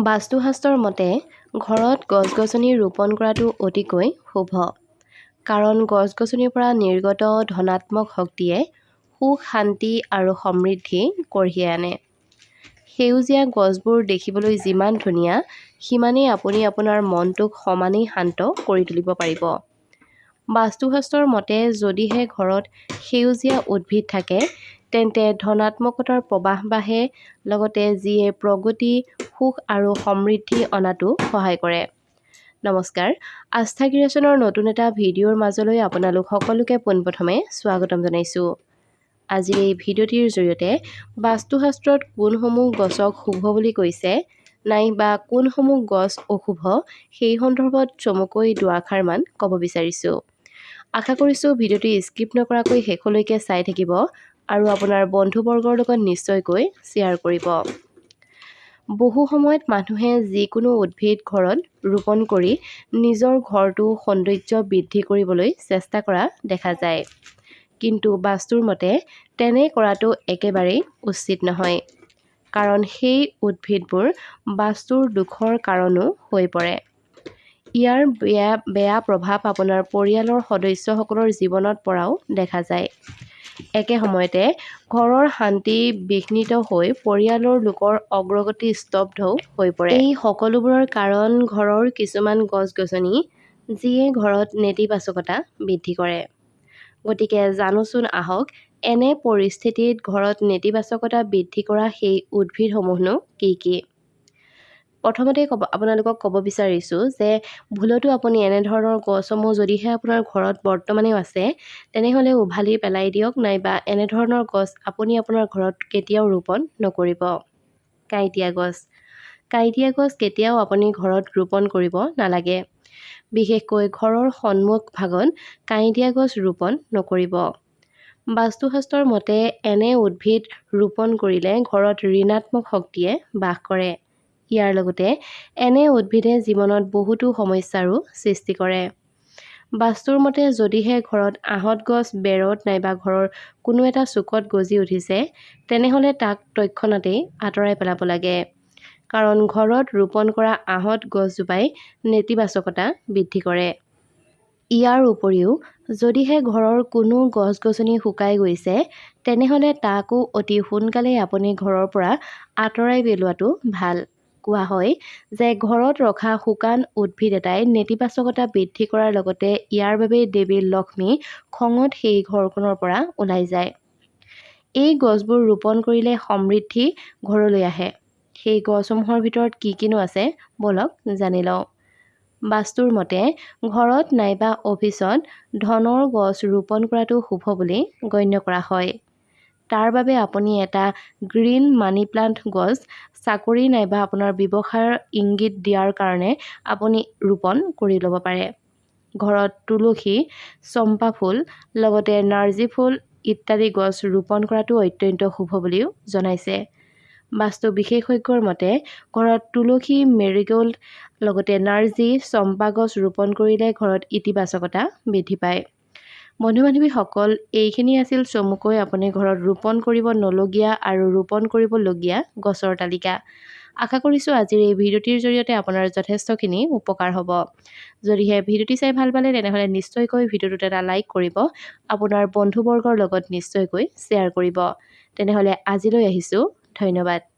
বাস্তুশাস্ত্ৰৰ মতে ঘৰত গছ-গছনি ৰোপণ কৰাটো অতিকৈ শুভ। কাৰণ গছ-গছনিৰ পৰা নিৰ্গত ধনাত্মক শক্তিয়ে সুখ, শান্তি আৰু সমৃদ্ধি কঢ়িয়াই আনে। সেউজীয়া গছবোৰ দেখিবলৈ যিমান ধুনীয়া, সিমানেই আপুনি আপোনাৰ মনটোক সমানেই শান্ত কৰি তুলিব পাৰিব। বাস্তুশাস্ত্ৰৰ মতে যদিহে ঘৰত সেউজীয়া উদ্ভিদ থাকে, তেন্তে ধনাত্মকতাৰ প্ৰৱাহ বাঢ়ে লগতে যিয়ে প্ৰগতি, সুখ আৰু সমৃদ্ধি অনাতো সহায় কৰে। নমস্কাৰ, আস্থা ক্ৰিয়েশ্যনৰ নতুন এটা ভিডিঅ'ৰ মাজলৈ আপোনালোক সকলোকে পোনপ্ৰথমে স্বাগতম জনাইছোঁ। আজিৰ এই ভিডিঅ'টিৰ জৰিয়তে বাস্তুশাস্ত্ৰত কোনসমূহ গছক শুভ বুলি কৈছে নাইবা কোনসমূহ গছ অশুভ সেই সন্দৰ্ভত চমুকৈ দুআষাৰমান ক'ব বিচাৰিছোঁ। আশা কৰিছোঁ ভিডিঅ'টি স্কিপ নকৰাকৈ শেষলৈকে চাই থাকিব আৰু আপোনাৰ বন্ধু-বৰ্গৰ লগত নিশ্চয়কৈ শ্বেয়াৰ কৰিব। বহু সময়ত মানুহে যিকোনো উদ্ভিদ ঘৰত ৰোপণ কৰি নিজৰ ঘৰটো সৌন্দৰ্য বৃদ্ধি কৰিবলৈ চেষ্টা কৰা দেখা যায়। কিন্তু বাস্তুৰ মতে তেনে কৰাটো একেবাৰেই উচিত নহয়। কাৰণ সেই উদ্ভিদবোৰ বাস্তুৰ দোষৰ কাৰণো হৈ পৰে। ইয়াৰ বেয়া বেয়া প্ৰভাৱ আপোনাৰ পৰিয়ালৰ সদস্যসকলৰ জীৱনত পৰাও দেখা যায়। একে সময়তে ঘৰৰ শান্তি বিঘ্নিত হৈ পৰিয়ালৰ লোকৰ অগ্ৰগতি স্তব্ধও হৈ পৰে। এই সকলোবোৰৰ কাৰণ ঘৰৰ কিছুমান গছ-গছনি, যিয়ে ঘৰত নেতিবাচকতা বৃদ্ধি কৰে। গতিকে জানোচোন আহক এনে পৰিস্থিতিত ঘৰত নেতিবাচকতা বৃদ্ধি কৰা সেই উদ্ভিদসমূহনো কি কি? প্ৰথমতে ক'ব আপোনালোকক ক'ব বিচাৰিছোঁ যে ভুলতো আপুনি এনেধৰণৰ গছসমূহ যদিহে আপোনাৰ ঘৰত বৰ্তমানেও আছে, তেনেহ'লে উভালি পেলাই দিয়ক নাইবা এনেধৰণৰ গছ আপুনি আপোনাৰ ঘৰত কেতিয়াও ৰোপণ নকৰিব। কাঁইটীয়া গছ: কাঁইটীয়া গছ কেতিয়াও আপুনি ঘৰত ৰোপণ কৰিব নালাগে। বিশেষকৈ ঘৰৰ সন্মুখ ভাগত কাঁইটীয়া গছ ৰোপণ নকৰিব। বাস্তুশাস্ত্ৰৰ মতে এনে উদ্ভিদ ৰোপণ কৰিলে ঘৰত ঋণাত্মক শক্তিয়ে বাস কৰে। ইয়াৰ লগতে এনে উদ্ভিদে জীৱনত বহুতো সমস্যাৰো সৃষ্টি কৰে। বাস্তুৰ মতে যদিহে ঘৰত আহঁত গছ বেৰত নাইবা ঘৰৰ কোনো এটা চুকত গজি উঠিছে, তেনেহ'লে তাক তৎক্ষণাতেই আঁতৰাই পেলাব লাগে। কাৰণ ঘৰত ৰোপণ কৰা আহঁত গছজোপাই নেতিবাচকতা বৃদ্ধি কৰে। ইয়াৰ উপৰিও যদিহে ঘৰৰ কোনো গছ-গছনি শুকাই গৈছে, তেনেহ'লে তাকো অতি সোনকালেই আপুনি ঘৰৰ পৰা আঁতৰাই পেলোৱাটো ভাল। কোৱা হয় যে ঘৰত ৰখা শুকান উদ্ভিদ এটাই নেতিবাচকতা বৃদ্ধি কৰাৰ লগতে ইয়াৰ বাবেই দেৱী লক্ষ্মী খঙত সেই ঘৰখনৰ পৰা ওলাই যায়। এই গছবোৰ ৰোপণ কৰিলে সমৃদ্ধি ঘৰলৈ আহে। সেই গছসমূহৰ ভিতৰত কি কিনো আছে ব'লক জানি লওঁ। বাস্তুৰ মতে ঘৰত নাইবা অফিচত ধনৰ গছ ৰোপণ কৰাটো শুভ বুলি গণ্য কৰা হয়। তাৰ বাবে আপুনি এটা গ্ৰীণ মানি প্লাণ্ট গছ চাকৰি নাইবা আপোনাৰ ব্যৱসায়ৰ ইংগিত দিয়াৰ কাৰণে আপুনি ৰোপণ কৰি ল'ব পাৰে। ঘৰত তুলসী, চম্পা ফুল লগতে নাৰ্জী ফুল ইত্যাদি গছ ৰোপণ কৰাটো অত্যন্ত শুভ বুলিও জনাইছে। বাস্তু বিশেষজ্ঞৰ মতে ঘৰত তুলসী, মেৰিগ'ল্ড লগতে নাৰ্জী, চম্পা গছ ৰোপণ কৰিলে ঘৰত ইতিবাচকতা বৃদ্ধি পায়। বন্ধু-বান্ধৱীসকল এইখিনি আছিল চমুকৈ আপুনি ঘৰত ৰোপণ কৰিব নলগীয়া আৰু ৰোপণ কৰিবলগীয়া গছৰ তালিকা। আশা কৰিছোঁ আজিৰ এই ভিডিঅ'টিৰ জৰিয়তে আপোনাৰ যথেষ্টখিনি উপকাৰ হ'ব। যদিহে ভিডিঅ'টি চাই ভাল পালে তেনেহ'লে নিশ্চয়কৈ ভিডিঅ'টোত এটা লাইক কৰিব, আপোনাৰ বন্ধু-বৰ্গৰ লগত নিশ্চয়কৈ শ্বেয়াৰ কৰিব। তেনেহ'লে আজিলৈ আহিছোঁ, ধন্যবাদ।